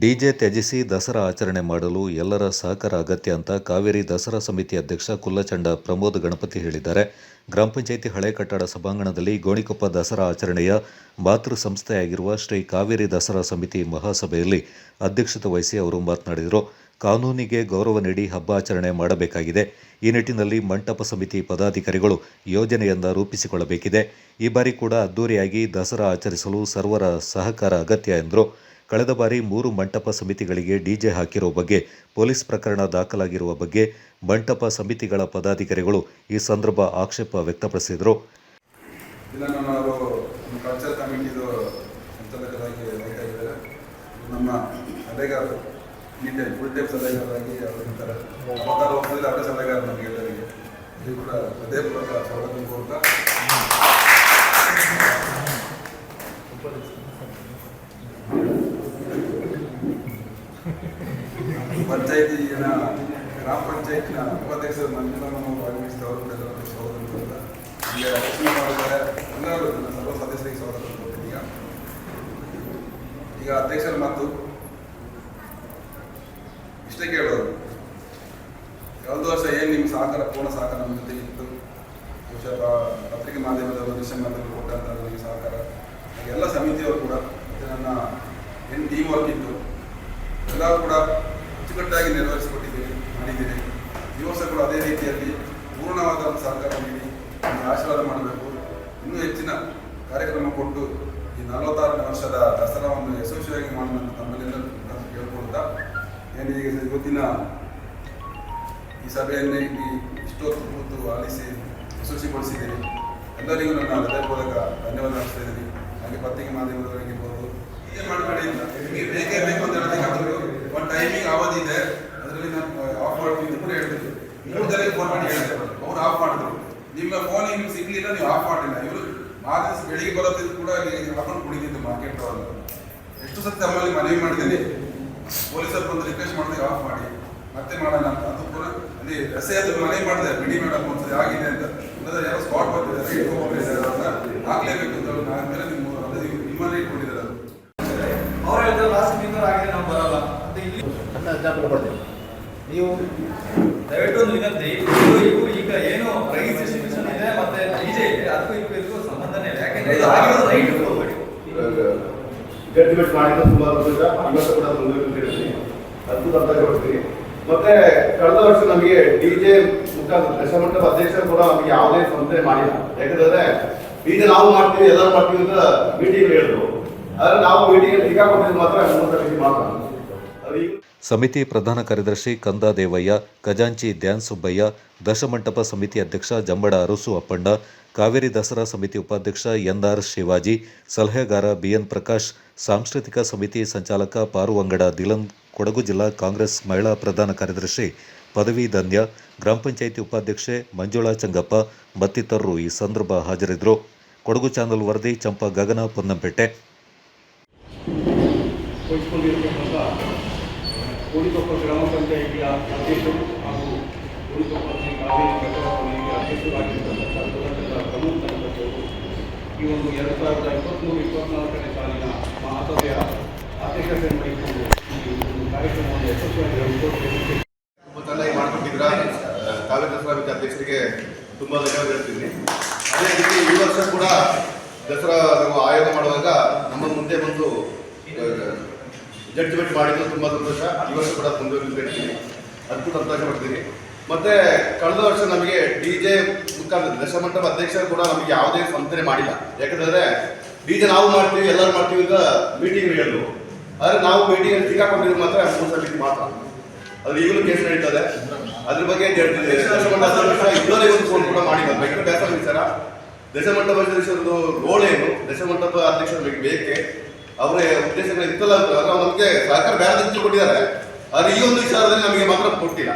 DJ ತ್ಯಜಿಸಿ ದಸರಾ ಆಚರಣೆ ಮಾಡಲು ಎಲ್ಲರ ಸಹಕಾರ ಅಗತ್ಯ ಅಂತ ಕಾವೇರಿ ದಸರಾ ಸಮಿತಿ ಅಧ್ಯಕ್ಷ ಕುಲ್ಲಚಂಡ ಪ್ರಮೋದ್ ಗಣಪತಿ ಹೇಳಿದ್ದಾರೆ. ಗ್ರಾಮ ಪಂಚಾಯಿತಿ ಹಳೆ ಕಟ್ಟಡ ಸಭಾಂಗಣದಲ್ಲಿ ಗೋಣಿಕೊಪ್ಪ ದಸರಾ ಆಚರಣೆಯ ಮಾತೃ ಸಂಸ್ಥೆಯಾಗಿರುವ ಶ್ರೀ ಕಾವೇರಿ ದಸರಾ ಸಮಿತಿ ಮಹಾಸಭೆಯಲ್ಲಿ ಅಧ್ಯಕ್ಷತೆ ವಹಿಸಿ ಅವರು ಮಾತನಾಡಿದರು. ಕಾನೂನಿಗೆ ಗೌರವ ನೀಡಿ ಹಬ್ಬ ಆಚರಣೆ ಮಾಡಬೇಕಾಗಿದೆ. ಈ ನಿಟ್ಟಿನಲ್ಲಿ ಮಂಟಪ ಸಮಿತಿ ಪದಾಧಿಕಾರಿಗಳು ಯೋಜನೆಯನ್ನ ರೂಪಿಸಿಕೊಳ್ಳಬೇಕಿದೆ. ಈ ಬಾರಿ ಕೂಡ ಅದ್ದೂರಿಯಾಗಿ ದಸರಾ ಆಚರಿಸಲು ಸರ್ವರ ಸಹಕಾರ ಅಗತ್ಯ ಎಂದರು. ಕಳೆದ ಬಾರಿ ಮೂರು ಮಂಟಪ ಸಮಿತಿಗಳಿಗೆ ಡಿಜೆ ಹಾಕಿರುವ ಬಗ್ಗೆ ಪೊಲೀಸ್ ಪ್ರಕರಣ ದಾಖಲಾಗಿರುವ ಬಗ್ಗೆ ಮಂಟಪ ಸಮಿತಿಗಳ ಪದಾಧಿಕಾರಿಗಳು ಈ ಸಂದರ್ಭ ಆಕ್ಷೇಪ ವ್ಯಕ್ತಪಡಿಸಿದರು ಇದನ್ನು ನಾವು ನಮ್ಮ ಕಲ್ಚರ್ ಕಮಿಟಿದು ಸಂಚಾಲಕರಾಗಿ ಹೋಗ್ತಾ ಇದ್ದಾರೆ ನಮ್ಮ ಸಲಹೆಗಾರರು ಈ ಟೈಮ್ ಫುಲ್ ಟೈಮ್ ಸಲಹೆಗಾರರಾಗಿ ಅವರು ಇರ್ತಾರೆ ಅವತಾರ ಹೋಗ್ತಿದ್ರೆ ಅವರೇ ಸಲಹೆಗಾರ ನಮಗೆ ಎಲ್ಲರಿಗೆ ಇದು ಕೂಡ ಹೃದಯಪೂರ್ವಕ ಸ್ವಾಗತ ಕೋರ್ತಾ ಜನ ಗ್ರಾಮ ಪಂಚಾಯತ್ನ ಉಪಾಧ್ಯಕ್ಷರು ಮಂಜುಳಮ್ಮ ಭಾಗವಹಿಸಿದವರು ಅವರು ಎಲ್ಲರಿಗೂ ಅಂತ. ಇಲ್ಲಿ ರಕ್ಷಣೆ ಮಾಡಿದ್ದಾರೆ. ಎಲ್ಲರೂ ಸರ್ವ ಸದಸ್ಯರಿಗೆ ಸ್ವಾಗತ ಕೊಡ್ತೀನಿ ಈಗ. ಅಧ್ಯಕ್ಷರ ಮಾತು. ಇಷ್ಟೇ ಕೇಳೋದು. ಒಂದು ವರ್ಷ ಏನು ನಿಮ್ಮ ಸಹಕಾರ, ಪೂರ್ಣ ಸಹಕಾರ ನಮ್ಮ ಜೊತೆ ಇತ್ತು? ಬಹುಶಃ ಪತ್ರಿಕೆ ಮಾಧ್ಯಮದವರು, ದೃಶ್ಯ ಮಾಧ್ಯಮ ಕೊಟ್ಟಂತ ನನಗೆ ಸಹಕಾರ. ಎಲ್ಲ ಸಮಿತಿಯವರು ಕೂಡ ಮತ್ತೆ ನನ್ನ ಏನು ಟೀಮ್ ವರ್ಕ್ ಇತ್ತು. ಎಲ್ಲರೂ ಕೂಡ ಅಚ್ಚುಕಟ್ಟಾಗಿ ನೆರವೇರಿಸಿಕೊಟ್ಟಿದ್ದೀನಿ ಮಾಡಿದ್ದೀರಿ. ಯುವಕರು ಅದೇ ರೀತಿಯಲ್ಲಿ ಪೂರ್ಣವಾದ ಒಂದು ಸಹಕಾರ ನೀಡಿ ಆಶೀರ್ವಾದ ಮಾಡಬೇಕು. ಇನ್ನೂ ಹೆಚ್ಚಿನ ಕಾರ್ಯಕ್ರಮ ಕೊಟ್ಟು ಈ ನಲವತ್ತಾರನೇ ವರ್ಷದ ದಸರಾವನ್ನು ಯಶಸ್ವಿಯಾಗಿ ಮಾಡುವಂತ ತಮ್ಮಲ್ಲಿ ಕೇಳ್ಕೊಳ್ತಾ, ಏನು ಈಗ ಇವತ್ತಿನ ಈ ಸಭೆಯನ್ನೇ ಇಲ್ಲಿ ಇಷ್ಟೊತ್ತು ಕೂತು ಆಲಿಸಿ ಯಶಸ್ವಿಗೊಳಿಸಿದ್ದೀರಿ. ಎಲ್ಲರಿಗೂ ನನ್ನ ಹೃದಯಪೂರ್ವಕ ಧನ್ಯವಾದ ಹಾಕ್ತಾ ಇದ್ದೀನಿ. ಹಾಗೆ ಪತ್ರಿಕೆ ಮಾಧ್ಯಮದವರಾಗಿರ್ಬೋದು ಮಾಡಬೇಡಿ ಇಲ್ಲ ನಿಮಗೆ ಬೇಕೇ ಬೇಕು ಅಂತ ಹೇಳೋದಕ್ಕಾದ್ರೂ ಒಂದು ಟೈಮಿಂಗ್ ಅವಧಿ ಇದೆ ಅದರಲ್ಲಿ ನಾನು ಆಫ್ ಮಾಡ್ತೀನಿ ಅಂತ ಕೂಡ ಹೇಳ್ತಿದ್ದೆ ಮೂರು ಜನಕ್ಕೆ ಫೋನ್ ಮಾಡಿ ಹೇಳಿದೆ ಅವ್ರು ಆಫ್ ಮಾಡಿದ್ರು ನಿಮ್ಮ ಫೋನ್ ನಿಮ್ಗೆ ಸಿಗ್ಲಿಲ್ಲ, ನೀವು ಆಫ್ ಮಾಡಿಲ್ಲ. ಇವರು ಮಾರ್ಚ್ ಬೆಳಿಗ್ಗೆ ಬರೋದಿದ್ದು ಕೂಡ ಹಾಕೊಂಡು ಕುಡಿದಿದ್ದು ಮಾರ್ಕೆಟ್ ಅವರು ಎಷ್ಟು ಸತಿ ತಮ್ಮಲ್ಲಿ ಮನವಿ ಮಾಡಿದ್ದೀನಿ. ಪೊಲೀಸರು ಬಂದು ರಿಕ್ವೆಸ್ಟ್ ಮಾಡಿದ್ರೆ ಆಫ್ ಮಾಡಿ. ಮತ್ತೆ ಮಾಡೋಣ ಅಂತ. ಅದು ಕೂಡ ಅಲ್ಲಿ ರಸ್ತೆ ಮನವಿ ಮಾಡಿದೆ, ಬಿಡಿ ಮೇಡಮ್ ಒಂದ್ಸರಿ ಆಗಿದೆ ಅಂತ. ಯಾರೋ ಸ್ಪಾಟ್ ಬರ್ತಿದ್ದಾರೆ ಅಂತ ಆಗ್ಲೇಬೇಕು ಅಂತ ಹೇಳಿ ನಾನು ಮೇಲೆ ನಿಮ್ಮ ಅದೇ ನಿಮ್ಮಲ್ಲಿ ಇಟ್ಕೊಂಡಿದ್ದಾರೆ ಅದು ಅವ್ರು ಹೇಳಿದ್ರೆ ಲಾಸ್ಟ್ ಸ್ಪೀಕರ್ ಆಗಿದೆ ನಾವು ಬರಲ್ಲ ಅಂತ ಇಲ್ಲಿ ಅಂತ ಎಕ್ಸಾಂಪಲ್ ಕೊಡ್ತೀನಿ ನೀವು ದಯವಿಟ್ಟು ಒಂದು ವಿನಂತಿ ಇವು ಈಗ ಏನು ಪ್ರೈಸ್ ಡಿಸ್ಟ್ರಿಬ್ಯೂಷನ್ ಇದೆ, ಮತ್ತೆ ಡಿಜೆ ಇದೆ, ಅದಕ್ಕೂ ಇದಕ್ಕೂ ಇದಕ್ಕೂ ಸಂಬಂಧನೇ ಇಲ್ಲ. ಯಾಕೆಂದ್ರೆ ಇದು ಆಗಿರೋದು ರೈಟ್ ಹೋಗ್ಬೇಡಿ ಜಡ್ಜ್ಮೆಂಟ್ ಮಾಡಿದ ತುಂಬಾ ಸಂತೋಷ ಇವತ್ತು ಕೂಡ ಮುಂದುವರಿಸ್ತೀನಿ ಅದ್ಭುತ ಅಂತ ಕೊಡ್ತೀನಿ ಮತ್ತೆ ಕಳೆದ ವರ್ಷ ನಮಗೆ ಡಿಜೆ ಮುಖಾಂತರ ದಶಮಂಟಪ ಅಧ್ಯಕ್ಷರು ಕೂಡ ನಮಗೆ ಯಾವುದೇ ತೊಂದರೆ ಮಾಡಿಲ್ಲ. ಯಾಕಂದ್ರೆ ಡಿಜೆ ನಾವು ಮಾಡ್ತೀವಿ, ಎಲ್ಲರೂ ಮಾಡ್ತೀವಿ ಅಂತ ಮೀಟಿಂಗ್ ಹೇಳಿದ್ರು. ಆದ್ರೆ ನಾವು ಮೀಟಿಂಗ್ ಟೀಕಾ ಕೊಟ್ಟಿದ್ದು ಮಾತ್ರ ಮೂರು ಸಮಿತಿ ಮಾತ್ರ. ಅದು ಸಮಿತಿ ಪ್ರಧಾನ ಕಾರ್ಯದರ್ಶಿ ಕಂದಾದೇವಯ್ಯ ಖಜಾಂಚಿ ಧ್ಯಾನ್ ಸುಬ್ಬಯ್ಯ, ದಶಮಂಟಪ ಸಮಿತಿ ಅಧ್ಯಕ್ಷ ಜಂಬಡ ಅರಸು ಅಪ್ಪಣ್ಣ, ಕಾವೇರಿ ದಸರಾ ಸಮಿತಿ ಉಪಾಧ್ಯಕ್ಷ ಎನ್ಆರ್ ಶಿವಾಜಿ, ಸಲಹೆಗಾರ ಬಿಎನ್ ಪ್ರಕಾಶ್, ಸಾಂಸ್ಕೃತಿಕ ಸಮಿತಿ ಸಂಚಾಲಕ ಪಾರುವಂಗಡ ದಿಲನ್ ಕೊಡಗು ಜಿಲ್ಲಾ ಕಾಂಗ್ರೆಸ್ ಮಹಿಳಾ ಪ್ರಧಾನ ಕಾರ್ಯದರ್ಶಿ ಪದವಿ ಧನ್ಯ, ಗ್ರಾಮ ಪಂಚಾಯಿತಿ ಉಪಾಧ್ಯಕ್ಷೆ ಮಂಜುಳಾ ಚಂಗಪ್ಪ, ಮತ್ತಿತರರು ಈ ಸಂದರ್ಭ ಹಾಜರಿದ್ದರು. ಕೊಡಗು ಚಾನಲ್ ವರದಿ ಚಂಪಾ ಗಗನ ಪೊನ್ನಂಪೇಟೆ. ಕೋಡಿಕೊಪ್ಪ ಗ್ರಾಮ ಪಂಚಾಯಿತಿಯ ಅಧ್ಯಕ್ಷರು ಹಾಗೂ ಕೋಡಿಕೊಪ್ಪ ಸಮಿತಿಯ ಅಧ್ಯಕ್ಷರಾಗಿರ್ತಕ್ಕಂಥ ಸುಲಭದ ಪ್ರಮುಖ ಗಣಪತಿಯವರು ಈ ಒಂದು ಎರಡು ಸಾವಿರದ ಇಪ್ಪತ್ತ್ಮೂರು ಇಪ್ಪತ್ನಾಲ್ಕನೇ ಸಾಲಿನ ಮಹಾಸಭೆಯ ಅಧ್ಯಕ್ಷತೆಯನ್ನು ವಹಿಸಿಕೊಂಡು ಈ ಒಂದು ಕಾರ್ಯಕ್ರಮವನ್ನು ಯಶಸ್ವಿಯಾಗಿ ಚೆನ್ನಾಗಿ ಮಾಡ್ಕೊಟ್ಟಿದ್ರ ದಸರಾ ಸಮಿತಿ ಅಧ್ಯಕ್ಷರಿಗೆ ತುಂಬ ಧನ್ಯವಾದ ಹೇಳ್ತೀನಿ. ಅದೇ ರೀತಿ ಈ ವರ್ಷ ಕೂಡ ದಸರಾ ನಾವು ಆಯೋಗ ಮಾಡುವಾಗ ನಮ್ಮ ಮುಂದೆ ಬಂದು ಜಡ್ಜ್ಮೆಂಟ್ ಮಾಡಿದ್ದು ತುಂಬ ಸಂತೋಷ. ಈ ವರ್ಷ ಕೂಡ ಮುಂದುವರಿದು ಹೇಳ್ತೀನಿ ಅದಕ್ಕೂ ಸಂತೋಷ ಪಡ್ತೀನಿ. ಮತ್ತೆ ಕಳೆದ ವರ್ಷ ನಮಗೆ ಡಿ ಜೆ ಮುಖಾಂತರ ದಶಮಂಟಪ ಅಧ್ಯಕ್ಷರು ಕೂಡ ನಮಗೆ ಯಾವುದೇ ಸಂಸ್ಥೆ ಮಾಡಿಲ್ಲ. ಯಾಕಂದ್ರೆ ಡಿ ಜೆ ನಾವು ಮಾಡ್ತೀವಿ, ಎಲ್ಲರೂ ಮಾಡ್ತೀವಿ ಅಂತ ಮೀಟಿಂಗ್ ಹೇಳಿದ್ರು. ಆದರೆ ನಾವು ಮೀಟಿಂಗ್ ಸಿಕ್ಕಾಕೊಂಡಿದ್ದು ಮಾತ್ರ ಮೂರು ಮಾತ್ರ. ಅದು ಈಗಲೂ ಕೇಸ್ ನಡೀತದೆ. ಅದ್ರ ಬಗ್ಗೆ ಒಂದು ಫೋನ್ ಕೂಡ ಮಾಡಿಲ್ಲ. ಭಯಂಕರ ಬೇಸರ ವಿಚಾರ. ದಶಮಂಟಪ ಅಧ್ಯಕ್ಷರದ್ದು ರೋಲ್ ಏನು? ದಶಮಂಟಪ ಅಧ್ಯಕ್ಷರ ಬಗ್ಗೆ ಬೇಕೆ? ಅವರ ಉದ್ದೇಶಗಳು ಇತ್ತಲ್ಲ ಅಂತ ಅವ್ರು ನಮಗೆ ಸರ್ಕಾರ ಬೇರೆ ಕೊಟ್ಟಿದ್ದಾರೆ ಆದ್ರೆ ಈ ಒಂದು ವಿಚಾರದಲ್ಲಿ ನಮಗೆ ಮಾತ್ರ ಕೊಟ್ಟಿಲ್ಲ.